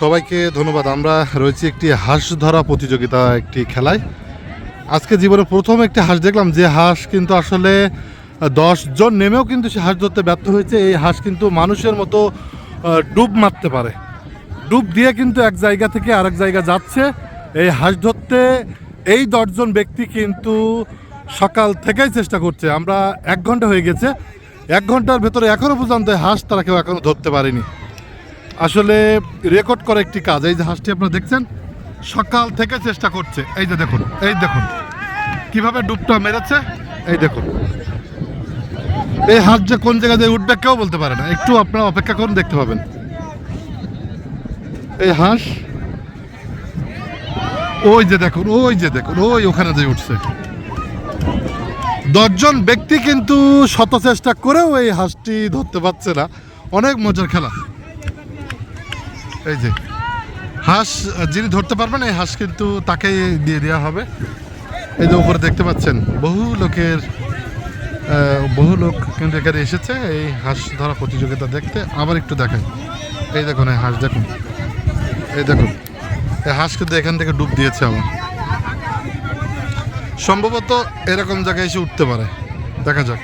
সবাইকে ধন্যবাদ। আমরা রয়েছি একটি হাঁস ধরা প্রতিযোগিতা, একটি খেলায়। আজকে জীবনে প্রথম একটি হাঁস দেখলাম, যে হাঁস কিন্তু আসলে দশ জন নেমেও কিন্তু সে হাঁস ধরতে ব্যর্থ হয়েছে। এই হাঁস কিন্তু মানুষের মতো ডুব মারতে পারে। ডুব দিয়ে কিন্তু এক জায়গা থেকে আরেক জায়গা যাচ্ছে। এই হাঁস ধরতে এই দশজন ব্যক্তি কিন্তু সকাল থেকেই চেষ্টা করছে। আমরা এক ঘণ্টা হয়ে গেছে। এক ঘণ্টার ভেতরে এখনও পর্যন্ত হাঁস তারা কেউ এখনও ধরতে পারেনি। আসলে রেকর্ড করা একটি কাজ, এই যে হাঁসটি আপনারা দেখছেন, সকাল থেকে চেষ্টা করছে। এই যে দেখুন, এই দেখুন, কীভাবে ডুবটা মেরেছে, এই দেখুন। এই হাঁস যে কোন জায়গা দিয়ে উঠবে কেউ বলতে পারে না, একটু আপনারা অপেক্ষা করুন, দেখতে পাবেন। এই হাঁস, ওই যে দেখুন, ওই যে দেখুন, ওই ওখানে যে উঠছে। দশজন ব্যক্তি কিন্তু শত চেষ্টা করেও এই হাঁসটি ধরতে পারছে না। অনেক মজার খেলা। এই যে। হাঁস, যিনি ধরতে পারবেন, এই হাঁস কিন্তু তাকেই দিয়ে দেওয়া হবে। এই যে উপরে দেখতে পাচ্ছেন, বহু লোকের বহু লোক কিন্তু এখানে এসেছে এই হাঁস ধরা প্রতিযোগিতা দেখতে। আবার একটু দেখেন। এই দেখুন, এই হাঁস দেখুন। এই দেখুন, এই হাঁস কিন্তু এখান থেকে ডুব দিয়েছে আমার। সম্ভবত এরকম জায়গায় এসে উঠতে পারে। দেখা যাক।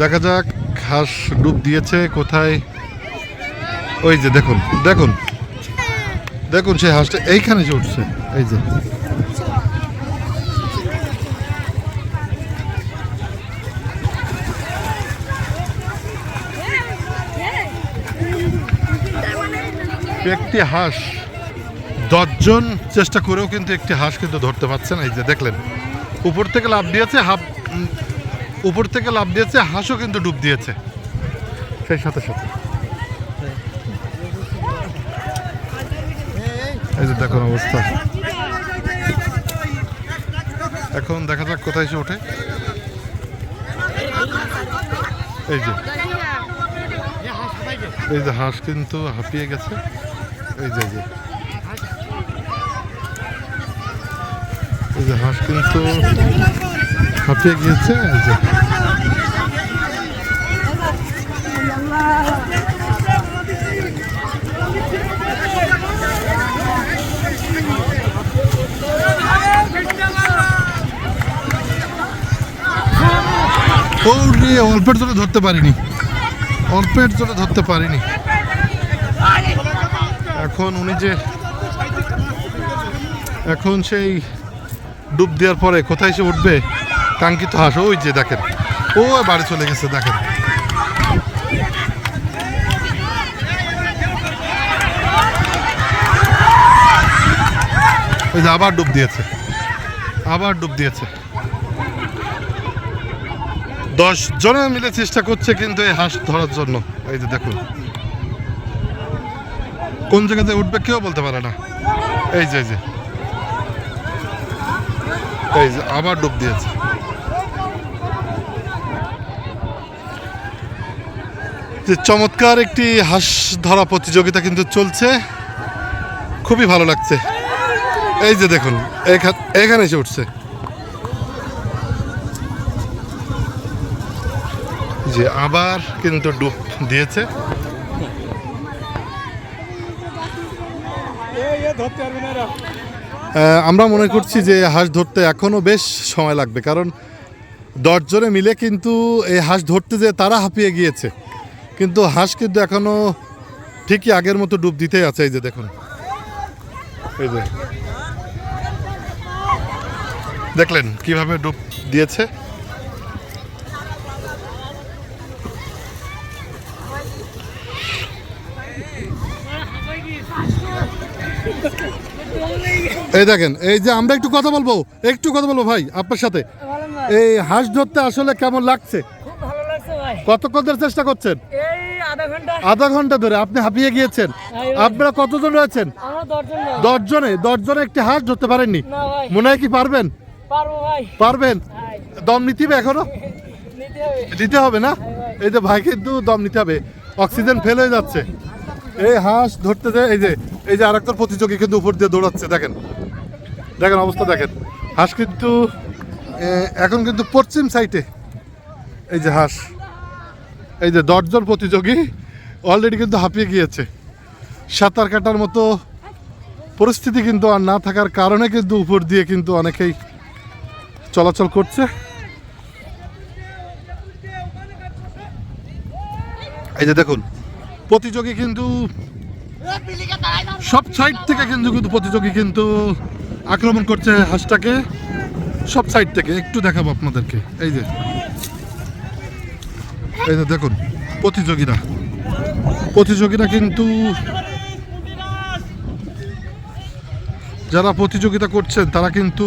দেখা যাক, হাঁস ডুব দিয়েছে কোথায়? ওই যে দেখুন দেখুন। দেখুন সেই হাঁসটা, এইখানে যে উঠছে, এই যে। একটি হাঁস, দশজন চেষ্টা করেও কিন্তু একটি হাঁস কিন্তু ধরতে পারছে না, এই যে দেখলেন। উপর থেকে লাভ দিয়েছে, হাফ উপর থেকে লাভ দিয়েছে, হাঁসও কিন্তু ডুব দিয়েছে। সেই সাথে সাথে। এই যে দেখুন অবস্থা। এখন দেখা যাক কোথায় এসে ওঠে। এই যে। এই যে হাঁস কিন্তু হাঁপিয়ে গেছে। এই যে এই যে। হাঁস কিন্তু হাঁপিয়ে গিয়েছে। এই যে। রে অল্পের জন্য ধরতে পারিনি। অল্পের জন্য ধরতে পারিনি। এখন উনি যে, এখন সেই ডুব দেওয়ার পরে কোথায় সে উঠবে? কাঙ্ক্ষিত হাঁস, ওই যে দেখেন। ও বাড়ি চলে গেছে, দেখেন। ওই যে আবার ডুব দিয়েছে। আবার ডুব দিয়েছে। দশ জনে মিলে চেষ্টা করছে কিন্তু এই হাঁস ধরার জন্য। এই যে দেখুন। কোন জায়গাতে উঠবে কেউ বলতে পারে না। এই যে এই যে। এই যে, আবার ডুব দিয়েছে। যে চমৎকার একটি হাঁস ধরা প্রতিযোগিতা কিন্তু চলছে। খুবই ভালো লাগছে। এই যে দেখুন, এখা- এখানে এসে উঠছে। যে আবার কিন্তু ডুব দিয়েছে। আমরা মনে করছি যে হাঁস ধরতে এখনও বেশ সময় লাগবে, কারণ দশজনে মিলে কিন্তু এই হাঁস ধরতে যে তারা হাঁপিয়ে গিয়েছে। কিন্তু হাঁস কিন্তু এখনও ঠিকই আগের মতো ডুব দিতেই আছে, এই যে দেখুন। এই যে। দেখলেন কীভাবে ডুব দিয়েছে? এই দেখেন এই যে আমরা একটু কথা বলব একটু কথা বলব ভাই আপনার সাথে। এই হাঁস ধরতে আসলে কেমন লাগছে? কতক্ষণ ধরে চেষ্টা করছেন? আধা ঘণ্টা। ধরে আপনি হাঁপিয়ে গিয়েছেন। আপনারা কতজন রয়েছেন? দশজন না দশ জনে দশ জনে একটি হাঁস ধরতে পারেননি। মনে হয় কি পারবেন? পারবেন? দম নিতে হবে। এখনও দিতে হবে না? এই যে ভাই কিন্তু দম নিতে হবে। অক্সিজেন ফেল হয়ে যাচ্ছে। এই হাঁস ধরতে যে এই যে এই যে আরেকটা প্রতিযোগী কিন্তু উপর দিয়ে দৌড়াচ্ছে দেখেন। দেখেন অবস্থা দেখেন। হাঁস কিন্তু এখন কিন্তু পশ্চিম সাইডে এই যে হাঁস, এই যে দশজন প্রতিযোগী অলরেডি কিন্তু হাঁপিয়ে গিয়েছে। সাঁতার কাটার মতো পরিস্থিতি কিন্তু আর না থাকার কারণে কিন্তু উপর দিয়ে কিন্তু অনেকেই চলাচল করছে। এই যে দেখুন, প্রতিযোগী কিন্তু সব সাইড থেকে কিন্তু কিন্তু প্রতিযোগী কিন্তু আক্রমণ করছে হাঁসটাকে সব সাইড থেকে। একটু দেখাবো আপনাদেরকে। এই যে। এই যে দেখুন, প্রতিযোগীরা। প্রতিযোগীরা কিন্তু যারা প্রতিযোগিতা করছেন, তারা কিন্তু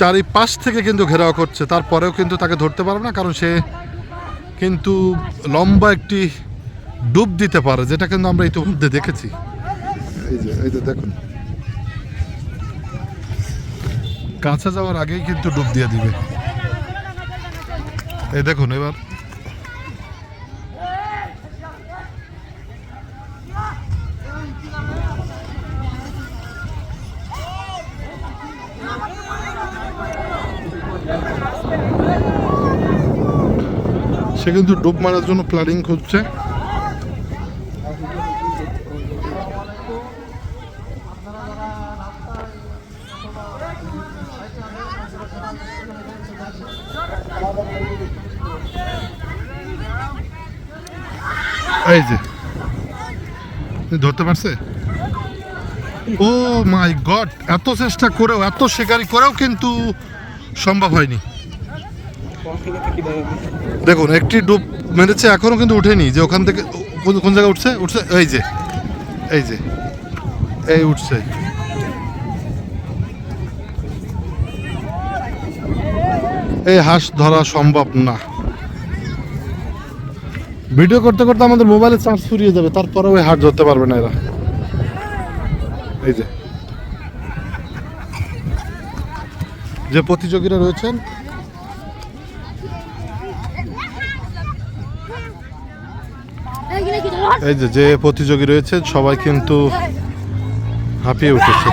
চারিপাশ থেকে কিন্তু ঘেরাও করছে। তারপরেও কিন্তু তাকে ধরতে পারবে না, কারণ সে কিন্তু লম্বা একটি ডুব দিতে পারে, যেটা কিন্তু আমরা ইতিমধ্যে দেখেছি। এই যে এই যে দেখুন। কাছে যাওয়ার আগেই কিন্তু ডুব দিয়ে দিবে। এই দেখুন এবার। সে কিন্তু ডুব মারার জন্য প্ল্যানিং করছে এই যে। ধরতে পারছে? ও মাই গড, এত চেষ্টা করেও, এত শিকারি করেও কিন্তু সম্ভব হয়নি। দেখুন, একটি ডুব মেরেছে, এখনও কিন্তু উঠেনি, যে ওখান থেকে কোন জায়গায় উঠছে? উঠছে এই যে এই যে, এই উঠছে। এই হাঁস ধরা সম্ভব না। ভিডিও করতে করতে আমাদের মোবাইলে চার্জ ফুরিয়ে যাবে তারপরে ওই হাট ধরতে পারবে না এরা। এই যে। যে প্রতিযোগীরা রয়েছেন, এই যে যে প্রতিযোগী রয়েছে সবাই কিন্তু হাঁপিয়ে উঠেছে।